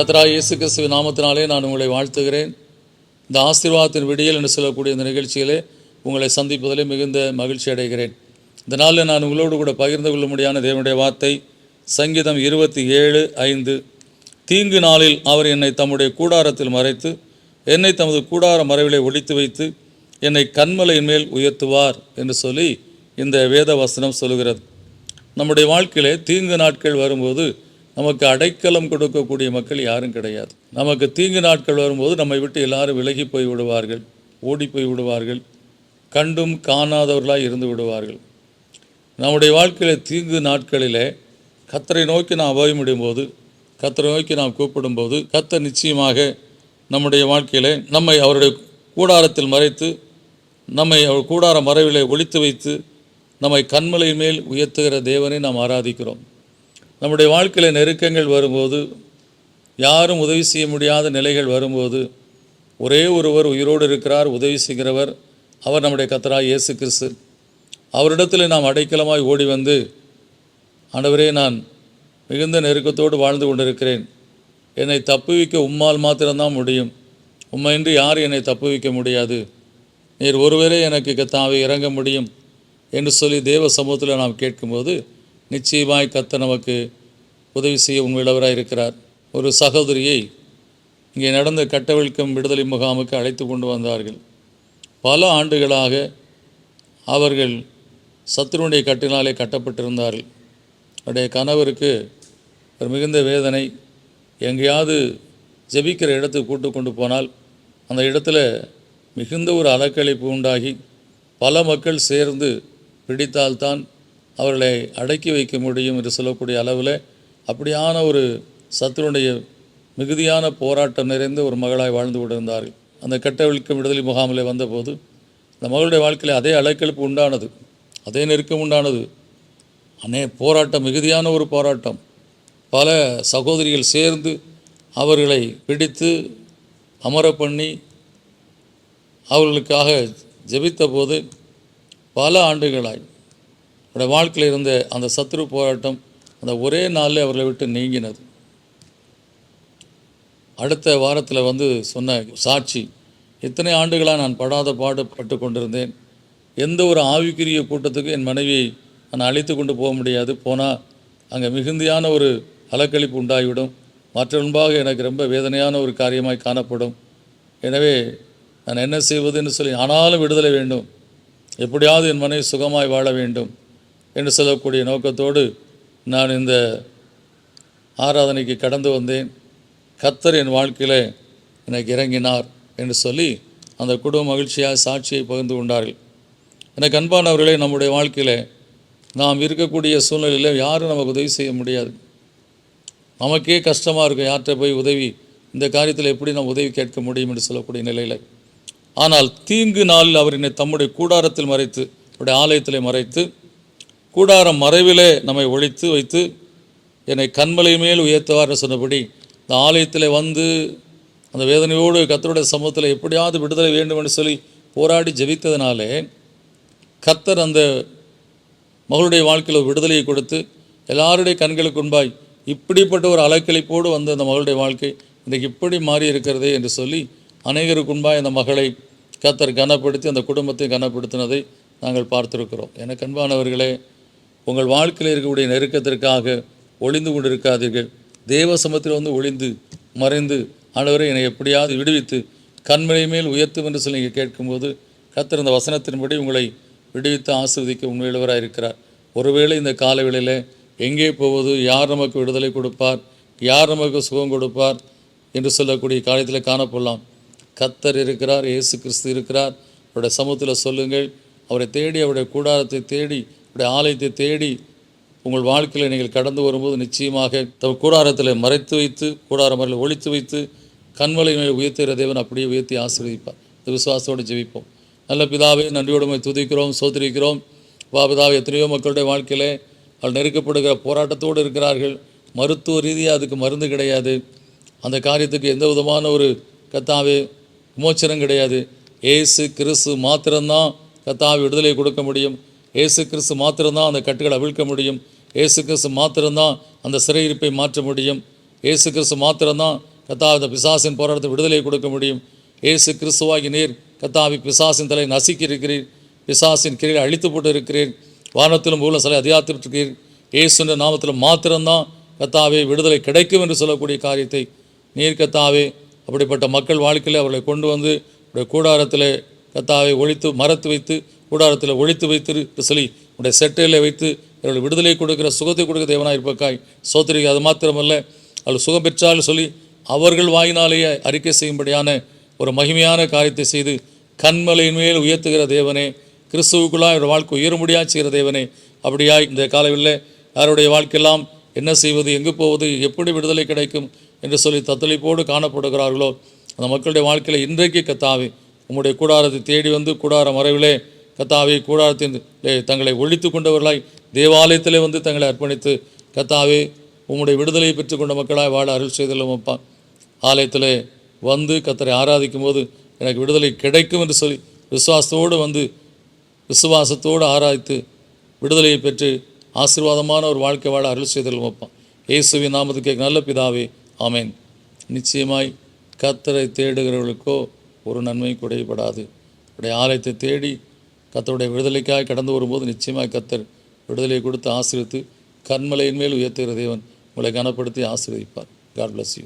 கத்ரா இயேசு கிறிஸ்துவ நாமத்தினாலே நான் உங்களை வாழ்த்துகிறேன். இந்த ஆசீர்வாதத்தின் விடியல் என்று சொல்லக்கூடிய இந்த நிகழ்ச்சியிலே உங்களை சந்திப்பதிலே மிகுந்த மகிழ்ச்சி அடைகிறேன். இந்த நாளில் நான் உங்களோடு கூட பகிர்ந்து கொள்ள முடியாத தேவனுடைய வார்த்தை சங்கீதம் இருபத்தி ஏழு ஐந்து. தீங்கு நாளில் அவர் என்னை தம்முடைய கூடாரத்தில் மறைத்து என்னை தமது கூடார மறைவிலே ஒழித்து வைத்து என்னை கண்மலையின் மேல் உயர்த்துவார் என்று சொல்லி இந்த வேத வசனம் சொல்லுகிறது. நம்முடைய வாழ்க்கையிலே தீங்கு நாட்கள் வரும்போது நமக்கு அடைக்கலம் கொடுக்கக்கூடிய மக்கள் யாரும் கிடையாது. நமக்கு தீங்கு நாட்கள் வரும்போது நம்மை விட்டு எல்லாரும் விலகி போய் விடுவார்கள் ஓடி போய் விடுவார்கள் கண்டும் காணாதவர்களாக இருந்து விடுவார்கள். நம்முடைய வாழ்க்கையில் தீங்கு நாட்களிலே கத்தரை நோக்கி நாம் அபயமிடும்போது கத்தரை நோக்கி நாம் கூப்பிடும்போது கத்தர் நிச்சயமாக நம்முடைய வாழ்க்கையில் நம்மை அவருடைய கூடாரத்தில் மறைத்து நம்மை அவர் கூடார மறைவிலே ஒழித்து வைத்து நம்மை கண்மலை மேல் உயர்த்துகிற தேவனை நாம் ஆராதிக்கிறோம். நம்முடைய வாழ்க்கையில் நெருக்கங்கள் வரும்போது யாரும் உதவி செய்ய முடியாத நிலைகள் வரும்போது ஒரே ஒருவர் உயிரோடு இருக்கிறார் உதவி செய்கிறவர் அவர் நம்முடைய கத்தராய் இயேசு கிறிஸ்து. அவரிடத்தில் நாம் அடைக்கலமாய் ஓடி வந்து ஆண்டவரே நான் மிகுந்த நெருக்கத்தோடு வாழ்ந்து கொண்டிருக்கிறேன். என்னை தப்புவிக்க உம்மால் மாத்திரம்தான் முடியும். உம்மையின்றி யாரும் என்னை தப்புவிக்க முடியாது. நீர் ஒருவரே எனக்கு கத்தாவை இறங்க முடியும் என்று சொல்லி தேவ சமூகத்தில் நாம் கேட்கும்போது நிச்சயமாய் கத்த நமக்கு உதவி செய்ய உண்மையுள்ளவராக இருக்கிறார். ஒரு சகோதரியை இங்கே நடந்த கட்டவிழ்க்கும் விடுதலை முகாமுக்கு அழைத்து கொண்டு வந்தார்கள். பல ஆண்டுகளாக அவர்கள் சத்துருடைய கட்டினாலே கட்டப்பட்டிருந்தார்கள். அவருடைய கணவருக்கு ஒரு மிகுந்த வேதனை. எங்கேயாவது ஜெபிக்கிற இடத்துக்கு கூட்டு கொண்டு போனால் அந்த இடத்துல மிகுந்த ஒரு அலக்களிப்பு உண்டாகி பல மக்கள் சேர்ந்து பிடித்தால்தான் அவர்களை அடக்கி வைக்க முடியும் என்று சொல்லக்கூடிய அளவில் அப்படியான ஒரு சத்துருடைய மிகுதியான போராட்டம் நிறைந்த ஒரு மகளாய் வாழ்ந்து கொண்டிருந்தார்கள். அந்த கெட்ட கட்டவிழ்க்கும் விடுதலை முகாமில் வந்தபோது அந்த மகளுடைய வாழ்க்கையில் அதே அலைக்கழிப்பு உண்டானது அதே நெருக்கம் உண்டானது அநே போராட்டம் மிகுதியான ஒரு போராட்டம். பல சகோதரிகள் சேர்ந்து அவர்களை பிடித்து அமர பண்ணி அவர்களுக்காக ஜெபித்த போது பல ஆண்டுகளாய் அவருடைய வாழ்க்கையில் இருந்த அந்த சத்ரு போராட்டம் அந்த ஒரே நாளில் அவர்களை விட்டு நீங்கினது. அடுத்த வாரத்தில் வந்து சொன்ன சாட்சி இத்தனை ஆண்டுகளாக நான் படாத பாடுபட்டு கொண்டிருந்தேன். எந்த ஒரு ஆவிக்குரிய கூட்டத்துக்கு என் மனைவியை நான் அழைத்து கொண்டு போக முடியாது. போனால் அங்கே மிகுந்தியான ஒரு அலக்கழிப்பு உண்டாகிவிடும். மற்ற முன்பாக எனக்கு ரொம்ப வேதனையான ஒரு காரியமாய் காணப்படும். எனவே நான் என்ன செய்வதுன்னு சொல்லி ஆனாலும் விடுதலை வேண்டும். எப்படியாவது என் மனைவி சுகமாய் வாழ வேண்டும். என்று சொல்லக்கூடிய நோக்கத்தோடு நான் இந்த ஆராதனைக்கு கடந்து வந்தேன். கத்தர் என் வாழ்க்கையில் எனக்கு இறங்கினார் என்று சொல்லி அந்த குடும்ப மகிழ்ச்சியாக சாட்சியை பகிர்ந்து கொண்டார்கள். எனக்கு அன்பானவர்களே நம்முடைய வாழ்க்கையில் நாம் இருக்கக்கூடிய சூழ்நிலையில் யாரும் நமக்கு உதவி செய்ய முடியாது. நமக்கே கஷ்டமாக இருக்கும் யார்கிட்ட போய் உதவி இந்த காரியத்தில் எப்படி நாம் உதவி கேட்க முடியும் என்று சொல்லக்கூடிய நிலையில். ஆனால் தீங்கு நாளில் அவர் என்னை தம்முடைய கூடாரத்தில் மறைத்து அவருடைய ஆலயத்தில் மறைத்து கூடாரம் மறைவிலே நம்மை ஒழித்து வைத்து என்னை கண்மலை மேல் உயர்த்துவார் சொன்னபடி இந்த ஆலயத்தில் வந்து அந்த வேதனையோடு கத்தருடைய சமூகத்தில் எப்படியாவது விடுதலை வேண்டும் என்று சொல்லி போராடி ஜெபித்ததினாலே கத்தர் அந்த மகளுடைய வாழ்க்கையில் விடுதலையை கொடுத்து எல்லாருடைய கண்களுக்கு முன்பாய் இப்படிப்பட்ட ஒரு அலக்கழிப்போடு வந்த அந்த மகளுடைய வாழ்க்கை இன்றைக்கு இப்படி மாறி இருக்கிறதே என்று சொல்லி அநேகருக்கு முன்பாய் அந்த மகளை கத்தர் கனப்படுத்தி அந்த குடும்பத்தை கனப்படுத்தினதை நாங்கள் பார்த்திருக்கிறோம். எனக்கு அன்பானவர்களே உங்கள் வாழ்க்கையில் இருக்கக்கூடிய நெருக்கத்திற்காக ஒளிந்து கொண்டிருக்காதீர்கள். தேவ சமத்தில் வந்து ஒளிந்து மறைந்து ஆண்டவரை என்னை எப்படியாவது விடுவித்து கண்மலை மேல் உயர்த்தும் என்று சொல்லி நீங்கள் கேட்கும்போது கத்தர் இந்த வசனத்தின்படி உங்களை விடுவித்து ஆசிர்வதிக்க உண்மையுள்ளவராக இருக்கிறார். ஒருவேளை இந்த காலவெளியில் எங்கே போவது யார் நமக்கு விடுதலை கொடுப்பார் யார் நமக்கு சுகம் கொடுப்பார் என்று சொல்லக்கூடிய காலத்தில் காணப்படலாம். கத்தர் இருக்கிறார் இயேசு கிறிஸ்து இருக்கிறார். அவருடைய சமூகத்தில் சொல்லுங்கள் அவரை தேடி அவருடைய கூடாரத்தை தேடி இப்படி ஆலயத்தை தேடி உங்கள் வாழ்க்கையில் நீங்கள் கடந்து வரும்போது நிச்சயமாக தம் கூடாரத்தில் மறைத்து வைத்து கூடார மறையில் ஒழித்து வைத்து கண்மலை உயர்த்துகிற தேவன் அப்படியே உயர்த்தி ஆசீர்வதிப்பார். இந்த விசுவாசத்தோடு ஜெபிப்போம். நல்ல பிதாவே நன்றியோடுமை துதிக்கிறோம் சோதரிக்கிறோம். வா பிதாவை எத்தனையோ மக்களுடைய வாழ்க்கையிலே அவள் நெருக்கப்படுகிற போராட்டத்தோடு இருக்கிறார்கள். மருத்துவ ரீதியாக அதுக்கு மருந்து கிடையாது. அந்த காரியத்துக்கு எந்த விதமான ஒரு கத்தாவே விமோச்சனம் கிடையாது. ஏசு கிறிஸ்து மாத்திரம்தான் கத்தாவை விடுதலை கொடுக்க முடியும். ஏசு கிறிஸ்து மாத்திரம்தான் அந்த கட்டுகளை அவிழ்க்க முடியும். ஏசு கிறிஸ்து மாத்திரம்தான் அந்த சிறையிருப்பை மாற்ற முடியும். ஏசு கிறிஸ்து மாத்திரம்தான் கத்தாவித பிசாசின் போராட்டத்தை விடுதலை கொடுக்க முடியும். இயேசு கிறிஸ்துவாகி நீர் கத்தாவி பிசாசின் தலை நசுக்கி இருக்கிறீர் பிசாசின் கீழே அழித்து போட்டு இருக்கிறீர் வானத்திலும் உள்ள சிலை அதிகாத்திருக்கிறீர் இயேசுன்ற நாமத்தில் மாத்திரம்தான் கத்தாவே விடுதலை கிடைக்கும் என்று சொல்லக்கூடிய காரியத்தை நீர் கத்தாவே அப்படிப்பட்ட மக்கள் வாழ்க்கையில் அவர்களை கொண்டு வந்து கூடாரத்தில் கத்தாவை ஒழித்து மரத்து வைத்து கூடாரத்தில் ஒழித்து வைத்து என்று சொல்லி உடைய செட்டையில் வைத்து என்னுடைய விடுதலை கொடுக்கிற சுகத்தை கொடுக்க தேவனாக இருப்பக்காய் சோத்திரிக்கு அது மாத்திரமல்ல. அவள் சுகம் பெற்றால் சொல்லி அவர்கள் வாயினாலேயே அறிக்கை செய்யும்படியான ஒரு மகிமையான காரியத்தை செய்து கண்மலையின் மேல் உயர்த்துகிற தேவனே கிறிஸ்துவுக்குள்ளாக என்னோடய வாழ்க்கை உயர முடியா செய்கிற தேவனே அப்படியாய் இந்த காலவில் யாருடைய வாழ்க்கையெல்லாம் என்ன செய்வது எங்கு போவது எப்படி விடுதலை கிடைக்கும் என்று சொல்லி தத்தளிப்போடு காணப்படுகிறார்களோ அந்த மக்களுடைய வாழ்க்கையில் இன்றைக்கு கத்தாவே உம்முடைய கூடாரத்தை தேடி வந்து கூடார மறைவிலே கத்தாவே கூடாரத்தின் தங்களை ஒழித்து கொண்டவர்களாய் தேவாலயத்திலே வந்து தங்களை அர்ப்பணித்து கத்தாவே உம்முடைய விடுதலையை பெற்றுக்கொண்ட மக்களாய் வாழ அருள் செய்தலும் அப்பா. ஆலயத்தில் வந்து கத்தரை ஆராதிக்கும் போது எனக்கு விடுதலை கிடைக்கும் என்று சொல்லி விசுவாசத்தோடு வந்து விசுவாசத்தோடு ஆராய்த்து விடுதலையை பெற்று ஆசீர்வாதமான ஒரு வாழ்க்கை வாழ அருள் செய்தலும் அப்பா. இயேசுவின் நாமத்துக்கு நல்ல பிதாவே ஆமேன். நிச்சயமாய் கத்தரை தேடுகிறவர்களுக்கோ ஒரு நன்மை குறைபடாது. உடைய ஆலயத்தை தேடி கத்தருடைய விடுதலைக்காக கடந்து வரும்போது நிச்சயமாக கத்தர் விடுதலையை கொடுத்து ஆசிரியத்து கண்மலையின் மேல் உயர்த்துகிற தேவன் உங்களை கனப்படுத்தி ஆசீர்வதிப்பார். God bless you